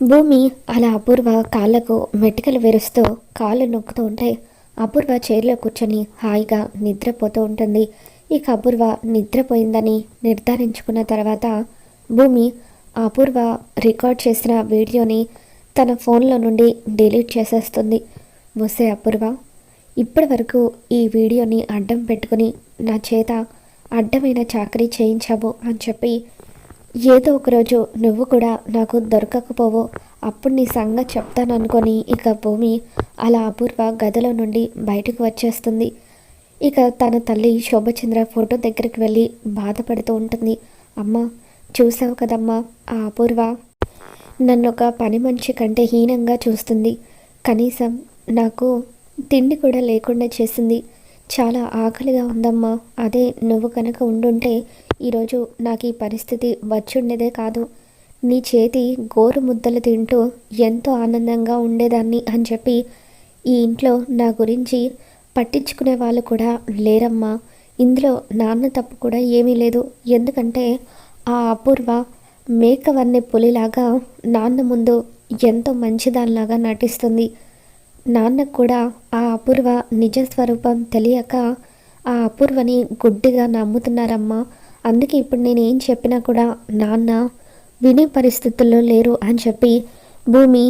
భూమి అలా అపూర్వ కాళ్ళకు మెటికలు విరుస్తూ కాళ్ళు నొక్కుతూ ఉంటే అపూర్వ చైర్లో కూర్చొని హాయిగా నిద్రపోతూ ఉంటుంది. ఇక అపూర్వ నిద్రపోయిందని నిర్ధారించుకున్న తర్వాత భూమి అపూర్వ రికార్డ్ చేసిన వీడియోని తన ఫోన్లో నుండి డిలీట్ చేసేస్తుంది. వస్తే అపూర్వ ఇప్పటి వరకు ఈ వీడియోని అడ్డం పెట్టుకుని నా చేత అడ్డమైన చాకరీ చేయించావు అని చెప్పి ఏదో ఒకరోజు నువ్వు కూడా నాకు దొరకకపోవో అప్పుడు నీ సంగతి చెప్తాననుకొని ఇక భూమి అలా అపూర్వ గదిలో నుండి బయటకు వచ్చేస్తుంది. ఇక తన తల్లి శోభచంద్ర ఫోటో దగ్గరికి వెళ్ళి బాధపడుతూ ఉంటుంది. అమ్మ చూసావు కదమ్మా ఆ అపూర్వ నన్ను ఒక పని మనిషి కంటే హీనంగా చూస్తుంది. కనీసం నాకు తిండి కూడా లేకుండా చేసింది. చాలా ఆకలిగా ఉందమ్మా. అదే నువ్వు కనుక ఉండుంటే ఈరోజు నాకు ఈ పరిస్థితి వచ్చుండేదే కాదు. నీ చేతి గోరు ముద్దలు తింటూ ఎంతో ఆనందంగా ఉండేదాన్ని అని చెప్పి ఈ ఇంట్లో నా గురించి పట్టించుకునే వాళ్ళు కూడా లేరమ్మా. ఇందులో నాన్న తప్పు కూడా ఏమీ లేదు. ఎందుకంటే ఆ అపూర్వ మేకవన్నె పులిలాగా నాన్న ముందు ఎంతో మంచిదానిలాగా నటిస్తుంది. నాన్నకు కూడా ఆ అపూర్వ నిజ స్వరూపం తెలియక ఆ అపూర్వని గుడ్డిగా నమ్ముతున్నారమ్మా. అందుకే ఇప్పుడు నేను ఏం చెప్పినా కూడా నాన్న వినే పరిస్థితుల్లో లేరు అని చెప్పి భూమి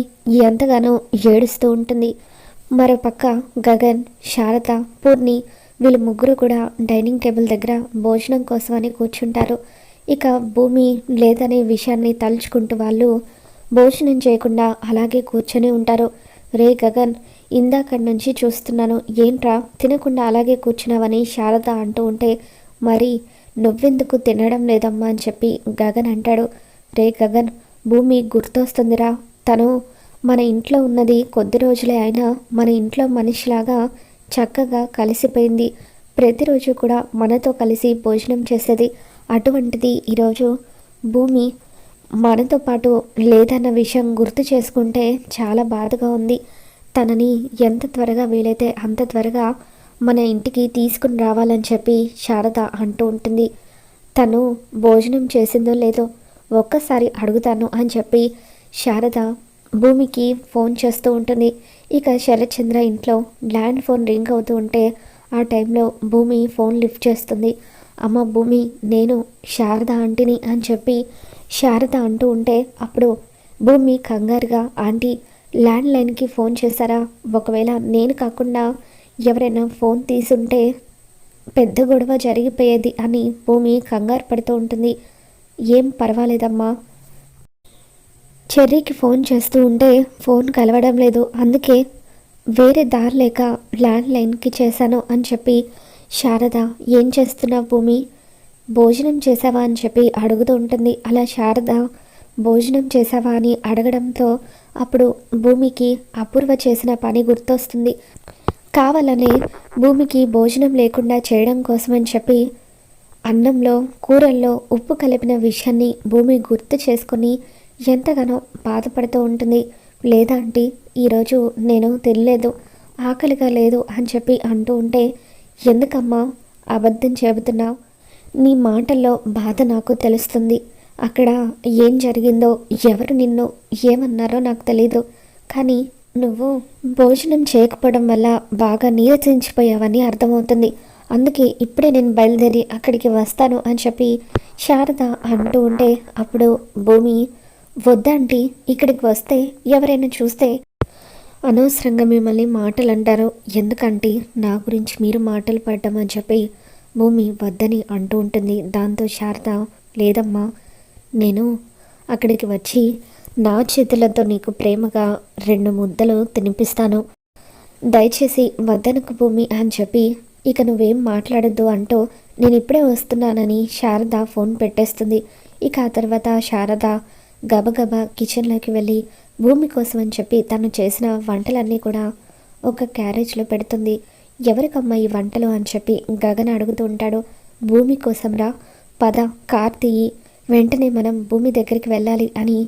ఎంతగానో ఏడుస్తూ ఉంటుంది. మరోపక్క గగన్ శారద పూర్ణి వీళ్ళు ముగ్గురు కూడా డైనింగ్ టేబుల్ దగ్గర భోజనం కోసమని కూర్చుంటారు. ఇక భూమి లేదనే విషయాన్ని తలుచుకుంటూ వాళ్ళు భోజనం చేయకుండా అలాగే కూర్చొని ఉంటారు. రే గగన్ ఇందాక నుంచి చూస్తున్నాను. ఏంట్రా? తినకుండా అలాగే కూర్చున్నావని శారద అంటూ ఉంటే మరి నువ్వెందుకు తినడం లేదమ్మా అని చెప్పి గగన్ అంటాడు. రే గగన్ భూమి గుర్తొస్తుందిరా. తను మన ఇంట్లో ఉన్నది కొద్ది రోజులే అయినా మన ఇంట్లో మనిషిలాగా చక్కగా కలిసిపోయింది. ప్రతిరోజు కూడా మనతో కలిసి భోజనం చేసేది అటువంటిది ఈరోజు. భూమి మనతో పాటు లేదన్న విషయం గుర్తు చేసుకుంటే చాలా బాధగా ఉంది. తనని ఎంత త్వరగా వీలైతే అంత త్వరగా మన ఇంటికి తీసుకుని రావాలని చెప్పి శారద అంటూ ఉంటుంది. తను భోజనం చేసిందో లేదో ఒక్కసారి అడుగుతాను అని చెప్పి శారద భూమికి ఫోన్ చేస్తూ ఉంటుంది. ఇక శరత్చంద్ర ఇంట్లో ల్యాండ్ ఫోన్ రింగ్ అవుతూ ఉంటే ఆ టైంలో భూమి ఫోన్ లిఫ్ట్ చేస్తుంది. అమ్మ భూమి నేను శారద ఆంటీని అని చెప్పి శారద అంటూ ఉంటే అప్పుడు భూమి కంగారుగా ఆంటీ ల్యాండ్ లైన్కి ఫోన్ చేశారా? ఒకవేళ నేను కాకుండా ఎవరైనా ఫోన్ తీసుంటే పెద్ద గొడవ జరిగిపోయేది అని భూమి కంగారు పడుతూ ఉంటుంది. ఏం పర్వాలేదమ్మా. చెర్రీకి ఫోన్ చేస్తూ ఉంటే ఫోన్ కలవడం లేదు. అందుకే వేరే దారి లేక ల్యాండ్ లైన్కి చేశాను అని చెప్పి శారద ఏం చేస్తున్నావు భూమి? భోజనం చేసావా అని చెప్పి అడుగుతూ ఉంటుంది. అలా శారద భోజనం చేసావా అని అడగడంతో అప్పుడు భూమికి అపూర్వ చేసిన పని గుర్తొస్తుంది. కావాలనే భూమికి భోజనం లేకుండా చేయడం కోసమని చెప్పి అన్నంలో కూరల్లో ఉప్పు కలిపిన విషయాన్ని భూమి గుర్తు చేసుకొని ఎంతగానో బాధపడుతూ ఉంటుంది. లేదా అంటే ఈరోజు నేను తినలేదు ఆకలిగా లేదు అని చెప్పి అంటూ ఉంటే ఎందుకమ్మా అబద్ధం చెబుతున్నావు? నీ మాటల్లో బాధ నాకు తెలుస్తుంది. అక్కడ ఏం జరిగిందో ఎవరు నిన్ను ఏమన్నారో నాకు తెలీదు. కానీ నువ్వు భోజనం చేయకపోవడం వల్ల బాగా నీరసించిపోయావని అర్థమవుతుంది. అందుకే ఇప్పుడే నేను బయలుదేరి అక్కడికి వస్తాను అని చెప్పి శారద అంటూ ఉంటే అప్పుడు భూమి వద్దంటే ఇక్కడికి వస్తే ఎవరైనా చూస్తే అనవసరంగా మిమ్మల్ని మాటలు అంటారు. ఎందుకంటే నా గురించి మీరు మాటలు పడ్డం అని చెప్పి భూమి వద్దని అంటూ ఉంటుంది. దాంతో శారద లేదమ్మా నేను అక్కడికి వచ్చి నా చేతులతో నీకు ప్రేమగా రెండు ముద్దలు తినిపిస్తాను. దయచేసి వద్దనకు భూమి అని చెప్పి ఇక నువ్వేం మాట్లాడద్దు అంటూ నేను ఇప్పుడే వస్తున్నానని శారద ఫోన్ పెట్టేస్తుంది. ఇక ఆ తర్వాత శారద గబగబా కిచెన్లోకి వెళ్ళి భూమి కోసం అని చెప్పి తను చేసిన వంటలన్నీ కూడా ఒక క్యారేజ్లో పెడుతుంది. ఎవరికమ్మా ఈ వంటలు అని చెప్పి గగన్ అడుగుతూ ఉంటాడు. భూమి కోసంరా? పద కార్ తీయి వెంటనే మనం భూమి దగ్గరికి వెళ్ళాలి అని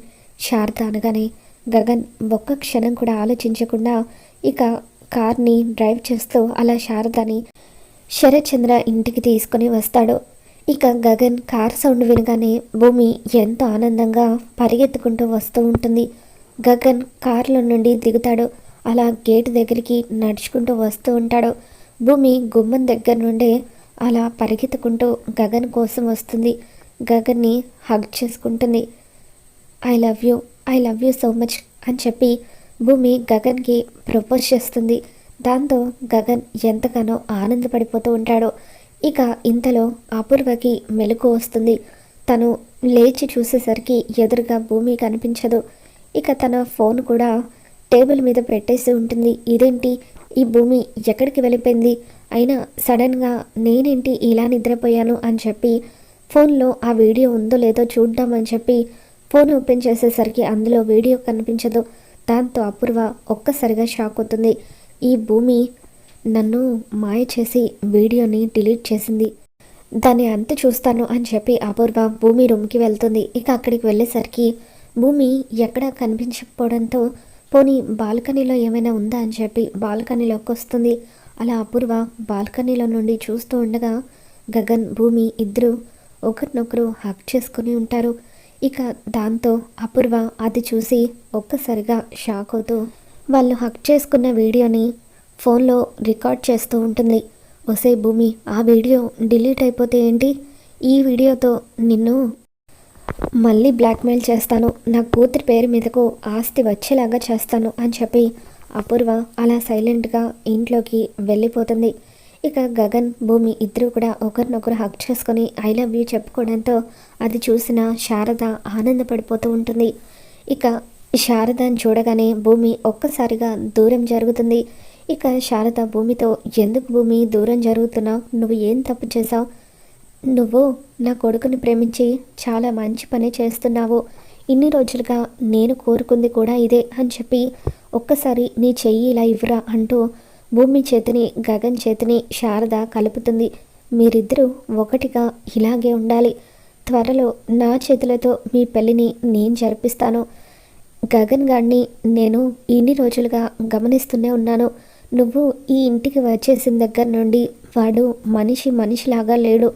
శారద అనగానే గగన్ ఒక్క క్షణం కూడా ఆలోచించకుండా ఇక కార్ని డ్రైవ్ చేస్తూ అలా శారదని శరత్చంద్ర ఇంటికి తీసుకొని వస్తాడు. ఇక గగన్ కార్ సౌండ్ వినగానే భూమి ఎంతో ఆనందంగా పరిగెత్తుకుంటూ వస్తూ ఉంటుంది. గగన్ కారులో నుండి దిగుతాడు. అలా గేటు దగ్గరికి నడుచుకుంటూ వస్తూ ఉంటాడు. భూమి గుమ్మం దగ్గర నుండే అలా పరిగెత్తుకుంటూ గగన్ కోసం వస్తుంది. గగన్ని హగ్ చేసుకుంటుంది. I love you I love you so much అని చెప్పి భూమి గగన్కి ప్రపోజ్ చేస్తుంది. దాంతో గగన్ ఎంతగానో ఆనందపడిపోతూ ఉంటాడు. ఇక ఇంతలో అపూర్వకి మెలకు వస్తుంది. తను లేచి చూసేసరికి ఎదురుగా భూమి కనిపించదు. ఇక తన ఫోన్ కూడా టేబుల్ మీద పెట్టేసి ఉంటుంది. ఇదేంటి? ఈ భూమి ఎక్కడికి వెళ్ళిపోయింది? అయినా సడన్గా నేనేంటి ఇలా నిద్రపోయాను అని చెప్పి ఫోన్లో ఆ వీడియో ఉందో లేదో చూద్దామని చెప్పి ఫోన్ ఓపెన్ చేసేసరికి అందులో వీడియో కనిపించదు. దాంతో అపూర్వ ఒక్కసారిగా షాక్ అవుతుంది. ఈ భూమి నన్ను మాయ చేసి వీడియోని డిలీట్ చేసింది. దాన్ని అంత చూస్తాను అని చెప్పి అపూర్వ భూమి రూమ్కి వెళ్తుంది. ఇక అక్కడికి వెళ్ళేసరికి భూమి ఎక్కడా కనిపించకపోవడంతో పోనీ బాల్కనీలో ఏమైనా ఉందా అని చెప్పి బాల్కనీలోకి వస్తుంది. అలా అపూర్వ బాల్కనీలో నుండి చూస్తూ ఉండగా గగన్ భూమి ఇద్దరు ఒకరినొకరు హక్ చేసుకుని ఉంటారు. ఇక దాంతో అపూర్వ అది చూసి ఒక్కసారిగా షాక్ అవుతూ వాళ్ళు హక్ చేసుకున్న వీడియోని ఫోన్లో రికార్డ్ చేస్తూ ఉంటుంది. ఒసే భూమి ఆ వీడియో డిలీట్ అయిపోతే ఏంటి? ఈ వీడియోతో నిన్ను మళ్ళీ బ్లాక్మెయిల్ చేస్తాను. నా కూతురి పేరు మీదకు ఆస్తి వచ్చేలాగా చేస్తాను అని చెప్పి అపూర్వ అలా సైలెంట్గా ఇంట్లోకి వెళ్ళిపోతుంది. ఇక గగన్ భూమి ఇద్దరు కూడా ఒకరినొకరు హక్ చేసుకొని ఐ లవ్ యూ చెప్పుకోవడంతో అది చూసిన శారద ఆనందపడిపోతూ ఉంటుంది. ఇక శారదను చూడగానే భూమి ఒక్కసారిగా దూరం జరుగుతుంది. ఇక శారద భూమితో ఎందుకు భూమి దూరం జరుగుతున్నావు నువ్వు ఏం తప్పు చేసావు నువ్వు నా కొడుకుని ప్రేమించి చాలా మంచి పని చేస్తున్నావు. ఇన్ని రోజులుగా నేను కోరుకుంది కూడా ఇదే అని చెప్పి ఒక్కసారి నీ చెయ్యి ఇలా ఇవ్వరా అంటూ భూమి చేతిని గగన్ చేతిని శారద కలుపుతుంది. మీరిద్దరూ ఒకటిగా ఇలాగే ఉండాలి. త్వరలో నా చేతులతో మీ పెళ్ళిని నేను జరిపిస్తాను. గగన్ గారిని నేను ఇన్ని రోజులుగా గమనిస్తూనే ఉన్నాను. నువ్వు ఈ ఇంటికి వచ్చేసిన దగ్గర నుండి వాడు మనిషి మనిషిలాగా లేడు.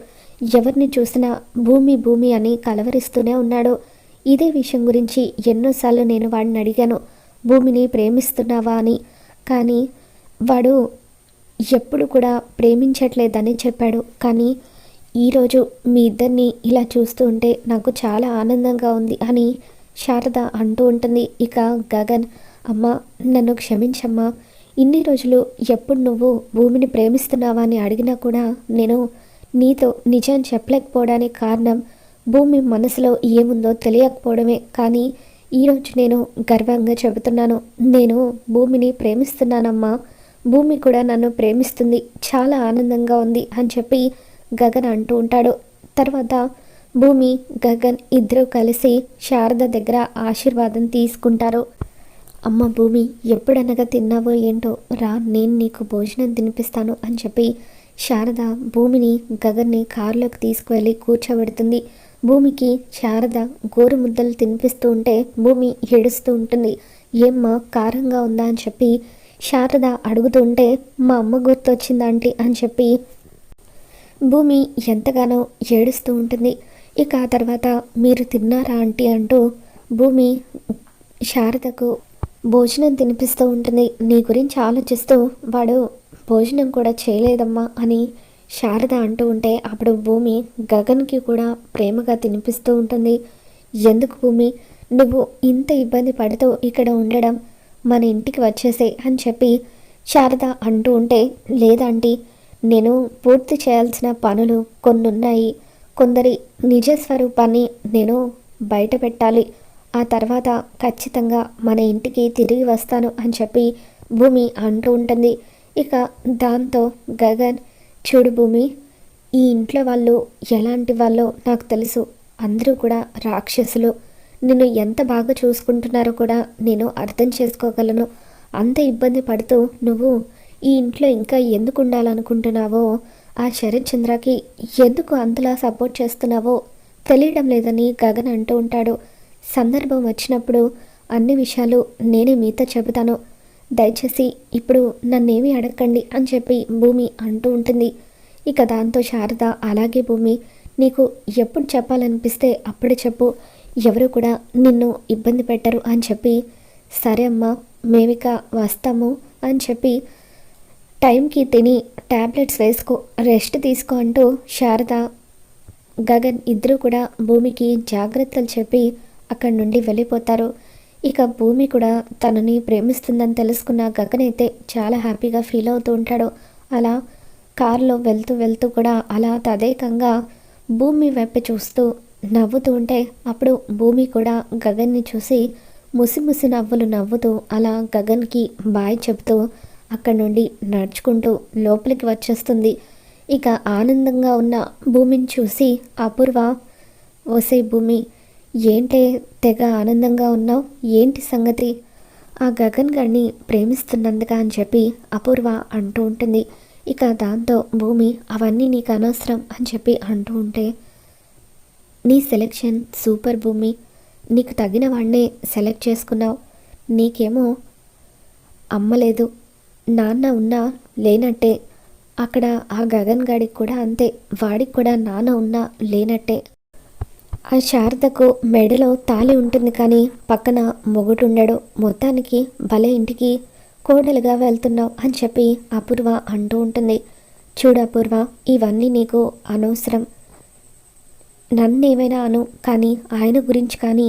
ఎవరిని చూసినా భూమి భూమి అని కలవరిస్తూనే ఉన్నాడు. ఇదే విషయం గురించి ఎన్నోసార్లు నేను వాడిని అడిగాను. భూమిని ప్రేమిస్తున్నావా అని. కానీ వాడు ఎప్పుడు కూడా ప్రేమించట్లేదని చెప్పాడు. కానీ ఈరోజు మీ ఇద్దరిని ఇలా చూస్తూ ఉంటే నాకు చాలా ఆనందంగా ఉంది అని శారద అంటూ ఉంటుంది. ఇక గగన్ అమ్మ నన్ను క్షమించమ్మా. ఇన్ని రోజులు ఎప్పుడు నువ్వు భూమిని ప్రేమిస్తున్నావా అని అడిగినా కూడా నేను నీతో నిజం చెప్పలేకపోవడానికి కారణం భూమి మనసులో ఏముందో తెలియకపోవడమే. కానీ ఈరోజు నేను గర్వంగా చెబుతున్నాను. నేను భూమిని ప్రేమిస్తున్నానమ్మా. భూమి కూడా నన్ను ప్రేమిస్తుంది చాలా ఆనందంగా ఉంది అని చెప్పి గగన్ అంటూ ఉంటాడు. తర్వాత భూమి గగన్ ఇద్దరూ కలిసి శారద దగ్గర ఆశీర్వాదం తీసుకుంటారు. అమ్మ భూమి ఎప్పుడనగా తిన్నావో ఏంటో రా నేను నీకు భోజనం తినిపిస్తాను అని చెప్పి శారద భూమిని గగన్ని కారులోకి తీసుకువెళ్ళి కూర్చోబెడుతుంది. భూమికి శారద గోరు ముద్దలు తినిపిస్తూ ఉంటే భూమి ఏడుస్తూ ఉంటుంది. ఏమ్మా కారంగా ఉందా అని చెప్పి శారద అడుగుతూ ఉంటే మా అమ్మ గుర్తొచ్చిందంటీ అని చెప్పి. భూమి ఎంతగానో ఏడుస్తూ ఉంటుంది. ఇక ఆ తర్వాత మీరు తిన్నారా ఆంటీ అంటూ భూమి శారదకు భోజనం తినిపిస్తూ ఉంటుంది. నీ గురించి ఆలోచిస్తూ వాడు భోజనం కూడా చేయలేదమ్మా అని శారద అంటూ ఉంటే అప్పుడు భూమి గగన్కి కూడా ప్రేమగా తినిపిస్తూ ఉంటుంది. ఎందుకు భూమి? నువ్వు ఇంత ఇబ్బంది పడుతూ ఇక్కడ ఉండడం మన ఇంటికి వచ్చేసే అని చెప్పి శారద అంటూ ఉంటే లేదంటీ నేను పూర్తి చేయాల్సిన పనులు కొన్ని ఉన్నాయి కొందరి నిజ స్వరూపాన్ని నేను బయట పెట్టాలి. ఆ తర్వాత ఖచ్చితంగా మన ఇంటికి తిరిగి వస్తాను అని చెప్పి భూమి అంటూ ఉంటుంది. ఇక దాంతో గగన్ చూడు భూమి ఈ ఇంట్లో వాళ్ళు ఎలాంటి వాళ్ళో నాకు తెలుసు. అందరూ కూడా రాక్షసులు. నిన్ను ఎంత బాగా చూసుకుంటున్నారో కూడా నేను అర్థం చేసుకోగలను. అంత ఇబ్బంది పడుతూ నువ్వు ఈ ఇంట్లో ఇంకా ఎందుకు ఉండాలనుకుంటున్నావో ఆ శరత్ చంద్రకి ఎందుకు అంతలా సపోర్ట్ చేస్తున్నావో తెలియడం లేదని గగన్ అంటూ ఉంటాడు. సందర్భం వచ్చినప్పుడు అన్ని విషయాలు నేనే మీతో చెబుతాను. దయచేసి ఇప్పుడు నన్నేమీ అడగండి అని చెప్పి భూమి అంటూ ఉంటుంది. ఇక దాంతో శారద అలాగే భూమి నీకు ఎప్పుడు చెప్పాలనిపిస్తే అప్పుడే చెప్పు. ఎవరు కూడా నిన్ను ఇబ్బంది పెట్టరు అని చెప్పి సరే అమ్మా మేమిక వస్తాము అని చెప్పి టైంకి తిని ట్యాబ్లెట్స్ వేసుకో రెస్ట్ తీసుకో అంటూ శారద గగన్ ఇద్దరు కూడా భూమికి జాగ్రత్తలు చెప్పి అక్కడి నుండి వెళ్ళిపోతారు. ఇక భూమి కూడా తనని ప్రేమిస్తుందని తెలుసుకున్న గగన్ అయితే చాలా హ్యాపీగా ఫీల్ అవుతూ ఉంటాడు. అలా కారులో వెళ్తూ వెళ్తూ కూడా అలా తదేకంగా భూమి వైపు చూస్తూ నవ్వుతూ ఉంటే అప్పుడు భూమి కూడా గగన్ని చూసి ముసి ముసి నవ్వులు నవ్వుతూ అలా గగన్కి బాయ్ చెబుతూ అక్కడి నుండి నడుచుకుంటూ లోపలికి వచ్చేస్తుంది. ఇక ఆనందంగా ఉన్న భూమిని చూసి అపూర్వ ఓసే భూమి ఏంటే తెగ ఆనందంగా ఉన్నావు? ఏంటి సంగతి? ఆ గగన్ గారిని ప్రేమిస్తున్నందుగా అని చెప్పి అపూర్వ అంటూ ఉంటుంది. ఇక దాంతో భూమి అవన్నీ నీకు అనవసరం అని చెప్పి అంటూ ఉంటే నీ సెలెక్షన్ సూపర్ భూమి నీకు తగిన వాడినే సెలెక్ట్ చేసుకున్నావు. నీకేమో అమ్మ లేదు నాన్న ఉన్నా లేనట్టే. అక్కడ ఆ గగన్ గాడికి కూడా అంతే వాడికి కూడా నాన్న ఉన్నా లేనట్టే. ఆ శారదకు మెడలో తాలి ఉంటుంది కానీ పక్కన మొగుటుండడు మొత్తానికి భలే ఇంటికి కోడలుగా వెళ్తున్నావు అని చెప్పి అపూర్వ అంటూ ఉంటుంది. చూడు అపూర్వ ఇవన్నీ నీకు అనవసరం. నన్ను ఏమైనా అను కానీ ఆయన గురించి కానీ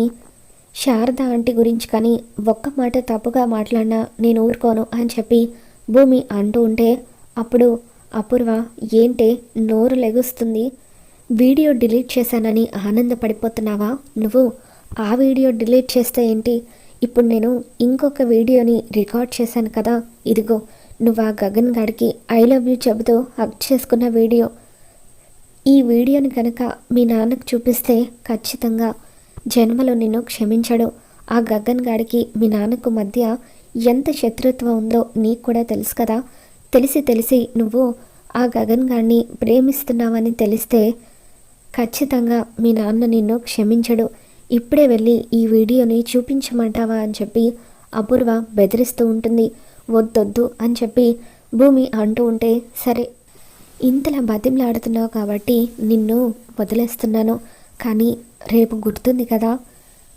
శారద ఆంటీ గురించి కానీ ఒక్క మాట తప్పుగా మాట్లాడినా నేను ఊరుకోను అని చెప్పి భూమి అంటూ ఉంటే అప్పుడు అపూర్వ ఏంటే నోరు లెగుస్తుంది వీడియో డిలీట్ చేశానని ఆనందపడిపోతున్నావా నువ్వు? ఆ వీడియో డిలీట్ చేస్తే ఏంటి? ఇప్పుడు నేను ఇంకొక వీడియోని రికార్డ్ చేశాను కదా ఇదిగో నువ్వు ఆ గగన్ గాడికి ఐ లవ్ యూ చెబుతూ హక్ చేసుకున్న వీడియో. ఈ వీడియోని కనుక మీ నాన్నకు చూపిస్తే ఖచ్చితంగా జన్మలో నిన్ను క్షమించడు. ఆ గగన్ గాడికి మీ నాన్నకు మధ్య ఎంత శత్రుత్వం ఉందో నీకు కూడా తెలుసు కదా. తెలిసి తెలిసి నువ్వు ఆ గగన్ గాడిని ప్రేమిస్తున్నావని తెలిస్తే ఖచ్చితంగా మీ నాన్న నిన్ను క్షమించడు. ఇప్పుడే వెళ్ళి ఈ వీడియోని చూపించమంటావా అని చెప్పి అపూర్వ బెదిరిస్తూ ఉంటుంది. వద్దొద్దు అని చెప్పి భూమి అంటూ ఉంటే సరే ఇంతలా బతిమలాడుతున్నావు కాబట్టి నిన్ను వదిలేస్తున్నాను. కానీ రేపు గుర్తుంది కదా?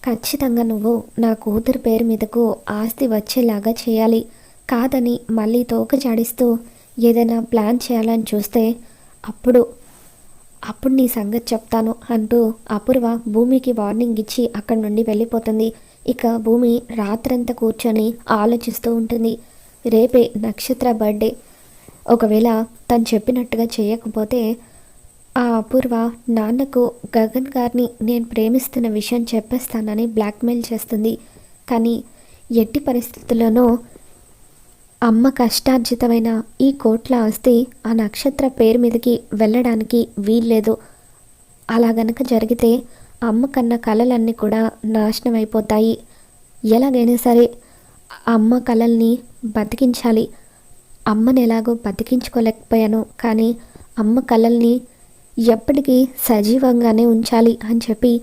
ఖచ్చితంగా నువ్వు నా కూతురు పేరు మీదకు ఆస్తి వచ్చేలాగా చేయాలి. కాదని మళ్ళీ తోక జాడిస్తూ ఏదైనా ప్లాన్ చేయాలని చూస్తే అప్పుడు అప్పుడు నీ సంగతి చెప్తాను అంటూ అపూర్వ భూమికి వార్నింగ్ ఇచ్చి అక్కడి నుండి వెళ్ళిపోతుంది. ఇక భూమి రాత్రంతా కూర్చొని ఆలోచిస్తూ ఉంటుంది. రేపే నక్షత్ర బర్త్డే. ఒకవేళ తను చెప్పినట్టుగా చేయకపోతే ఆ అపూర్వ నాన్నకు గగన్ గారిని నేను ప్రేమిస్తున్న విషయం చెప్పేస్తానని బ్లాక్మెయిల్ చేస్తుంది. కానీ ఎట్టి పరిస్థితుల్లోనూ అమ్మ కష్టార్జితమైన ఈ కోట్ల ఆస్తి ఆ నక్షత్ర పేరు మీదకి వెళ్ళడానికి వీల్లేదు. అలా గనక జరిగితే అమ్మ కన్న కళలన్నీ కూడా నాశనం అయిపోతాయి. ఎలాగైనా సరే అమ్మ కళల్ని బతికించాలి. అమ్మని ఎలాగో బతికించుకోలేకపోయాను కానీ అమ్మ కళల్ని ఎప్పటికీ సజీవంగానే ఉంచాలి అని చెప్పి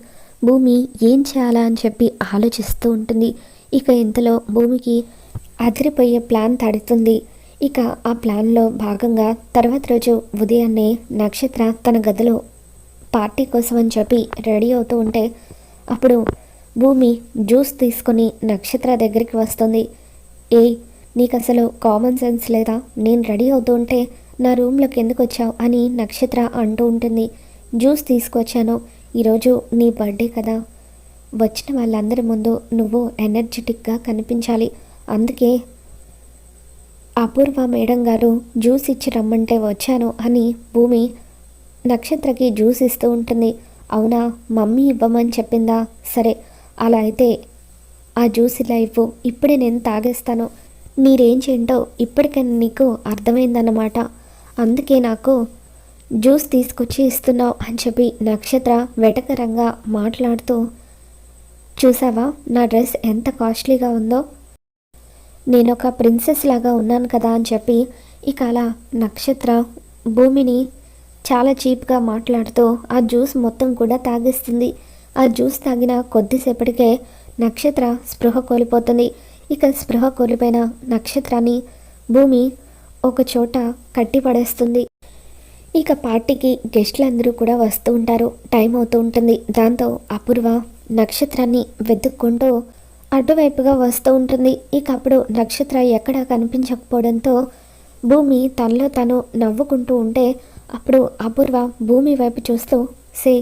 భూమి ఏం చేయాలా అని చెప్పి ఆలోచిస్తూ ఉంటుంది. ఇక ఇంతలో భూమికి అదిరిపోయే ప్లాన్ తడుతుంది. ఇక ఆ ప్లాన్లో భాగంగా తర్వాత రోజు ఉదయాన్నే నక్షత్ర తన గదిలో పార్టీ కోసం అని చెప్పి రెడీ అవుతూ ఉంటే అప్పుడు భూమి జ్యూస్ తీసుకొని నక్షత్ర దగ్గరికి వస్తుంది. ఏ నీకు అసలు కామన్ సెన్స్ లేదా? నేను రెడీ అవుతూ ఉంటే నా రూమ్లోకి ఎందుకు వచ్చావు అని నక్షత్ర అంటూ ఉంటుంది. జ్యూస్ తీసుకొచ్చాను. ఈరోజు నీ బర్త్డే కదా. వచ్చిన వాళ్ళందరి ముందు నువ్వు ఎనర్జెటిక్గా కనిపించాలి. అందుకే అపూర్వ మేడం గారు జ్యూస్ ఇచ్చి రమ్మంటే వచ్చాను అని భూమి నక్షత్రకి జ్యూస్ ఇస్తూ ఉంటుంది. అవునా? మమ్మీ ఇవ్వమని చెప్పిందా? సరే అలా అయితే ఆ జ్యూస్ ఇలా ఇవ్వు. ఇప్పుడే నేను తాగేస్తాను. నీ రేంజ్ ఏంటో ఇప్పటికైనా నీకు అర్థమైందన్నమాట. అందుకే నాకు జ్యూస్ తీసుకొచ్చి ఇస్తున్నావు అని చెప్పి నక్షత్ర వెటకరంగా మాట్లాడుతూ చూసావా నా డ్రెస్ ఎంత కాస్ట్లీగా ఉందో? నేను ఒక ప్రిన్సెస్ లాగా ఉన్నాను కదా అని చెప్పి ఇక అలా నక్షత్ర భూమిని చాలా చీప్గా మాట్లాడుతూ ఆ జ్యూస్ మొత్తం కూడా తాగిస్తుంది. ఆ జ్యూస్ తాగిన కొద్దిసేపటికే నక్షత్ర స్పృహ కోల్పోతుంది. ఇక స్పృహ కోల్పోయిన నక్షత్రాన్ని భూమి ఒక చోట కట్టిపడేస్తుంది. ఇక పార్టీకి గెస్టులందరూ కూడా వస్తూ ఉంటారు. టైం అవుతూ ఉంటుంది. దాంతో అపూర్వ నక్షత్రాన్ని వెతుక్కుంటూ అటువైపుగా వస్తూ ఉంటుంది. ఇక అప్పుడు నక్షత్ర ఎక్కడా కనిపించకపోవడంతో భూమి తనలో తను నవ్వుకుంటూ ఉంటే అప్పుడు అపూర్వ భూమి వైపు చూస్తూ సే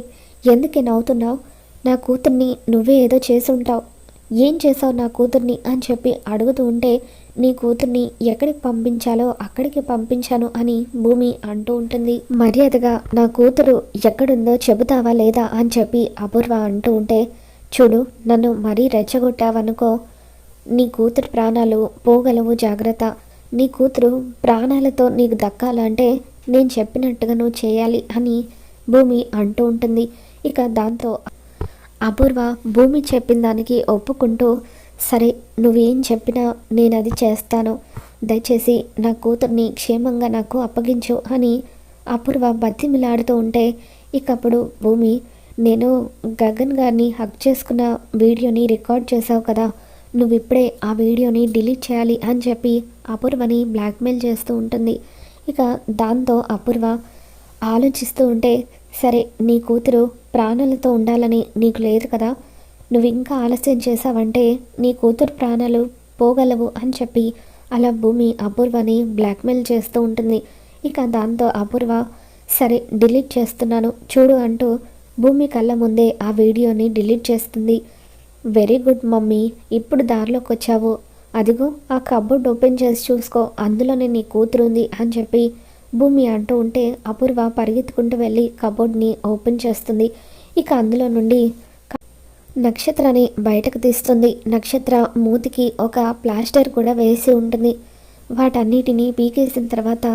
ఎందుకే నవ్వుతున్నావు? నా కూతుర్ని నువ్వే ఏదో చేసి ఉంటావు. ఏం చేసావు నా కూతుర్ని అని చెప్పి అడుగుతూ ఉంటే నీ కూతుర్ని ఎక్కడికి పంపించాలో అక్కడికి పంపించాను అని భూమి అంటూ ఉంటుంది. మర్యాదగా నా కూతురు ఎక్కడుందో చెబుతావా లేదా అని చెప్పి అపూర్వ అంటూ ఉంటే చూడు నన్ను మరీ రెచ్చగొట్టావనుకో నీ కూతురు ప్రాణాలు పోగలవు జాగ్రత్త. నీ కూతురు ప్రాణాలతో నీకు దక్కాలంటే నేను చెప్పినట్టుగా నువ్వు చేయాలి అని భూమి అంటూ ఉంటుంది. ఇక దాంతో అపూర్వ భూమి చెప్పిన దానికి ఒప్పుకుంటూ సరే నువ్వేం చెప్పినా నేను అది చేస్తాను. దయచేసి నా కూతుర్ని క్షేమంగా నాకు అప్పగించు అని అపూర్వ బతిమిలాడుతూ ఉంటే ఇకప్పుడు భూమి నేను గగన్ గారిని హక్ చేసుకున్న వీడియోని రికార్డ్ చేసావు కదా నువ్వు ఇప్పుడే ఆ వీడియోని డిలీట్ చేయాలి అని చెప్పి అపూర్వని బ్లాక్మెయిల్ చేస్తూ ఉంటుంది. ఇక దాంతో అపూర్వ ఆలోచిస్తూ ఉంటే సరే నీ కూతురు ప్రాణాలతో ఉండాలని నీకు లేదు కదా? నువ్వు ఇంకా ఆలస్యం చేశావంటే నీ కూతురు ప్రాణాలు పోగలవు అని చెప్పి అలా భూమి అపూర్వని బ్లాక్మెయిల్ చేస్తూ ఉంటుంది. ఇక దాంతో అపూర్వ సరే డిలీట్ చేస్తున్నాను చూడు అంటూ భూమి కళ్ళ ముందే ఆ వీడియోని డిలీట్ చేస్తుంది. వెరీ గుడ్ మమ్మీ ఇప్పుడు దారిలోకి వచ్చావు. అదిగో ఆ కబోర్డ్ ఓపెన్ చేసి చూసుకో అందులోనే నీ కూతురు ఉంది అని చెప్పి భూమి అంటూ ఉంటే అపూర్వ పరిగెత్తుకుంటూ వెళ్ళి కబోర్డ్ని ఓపెన్ చేస్తుంది. ఇక అందులో నుండి నక్షత్రాన్ని బయటకు తీస్తుంది. నక్షత్ర మూతికి ఒక ప్లాస్టర్ కూడా వేసి ఉంటుంది. వాటన్నిటినీ పీకేసిన తర్వాత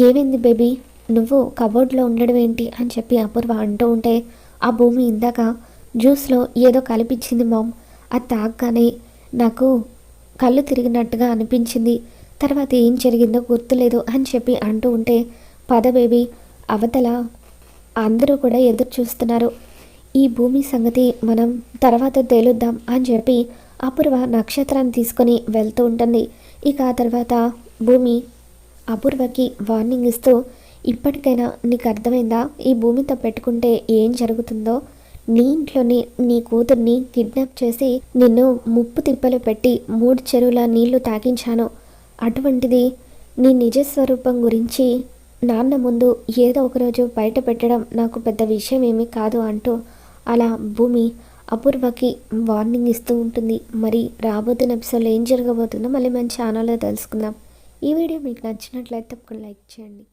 ఏమైంది బేబీ? నువ్వు కబోర్డ్లో ఉండడం ఏంటి? అని చెప్పి అపూర్వ అంటూ ఉంటే ఆ భూమి ఇందాక జ్యూస్లో ఏదో కలిపించింది మామ్. అది తాగగానే నాకు కళ్ళు తిరిగినట్టుగా అనిపించింది. తర్వాత ఏం జరిగిందో గుర్తులేదు అని చెప్పి అంటూ ఉంటే పద బేబీ అవతల అందరూ కూడా ఎదురు చూస్తున్నారు. ఈ భూమి సంగతి మనం తర్వాత తేలుద్దాం అని చెప్పి అపూర్వ నక్షత్రాన్ని తీసుకొని వెళ్తూ ఉంటుంది. ఇక ఆ తర్వాత భూమి అపూర్వకి వార్నింగ్ ఇస్తూ ఇప్పటికైనా నీకు అర్థమైందా? ఈ భూమితో పెట్టుకుంటే ఏం జరుగుతుందో? నీ ఇంట్లోని నీ కూతుర్ని కిడ్నాప్ చేసి నిన్ను ముప్పు తిప్పలు పెట్టి మూడు చెరువుల నీళ్ళు తాకించాను అటువంటిది నీ నిజస్వరూపం గురించి నాన్న ముందు ఏదో ఒకరోజు బయట పెట్టడం నాకు పెద్ద విషయం ఏమీ కాదు అంటూ అలా భూమి అపూర్వకి వార్నింగ్ ఇస్తూ ఉంటుంది. మరి రాబోతున్న ఎపిసోడ్లో ఏం జరగబోతుందో మళ్ళీ మన ఛానల్లో తెలుసుకుందాం. ఈ వీడియో మీకు నచ్చినట్లయితే ఒక లైక్ చేయండి.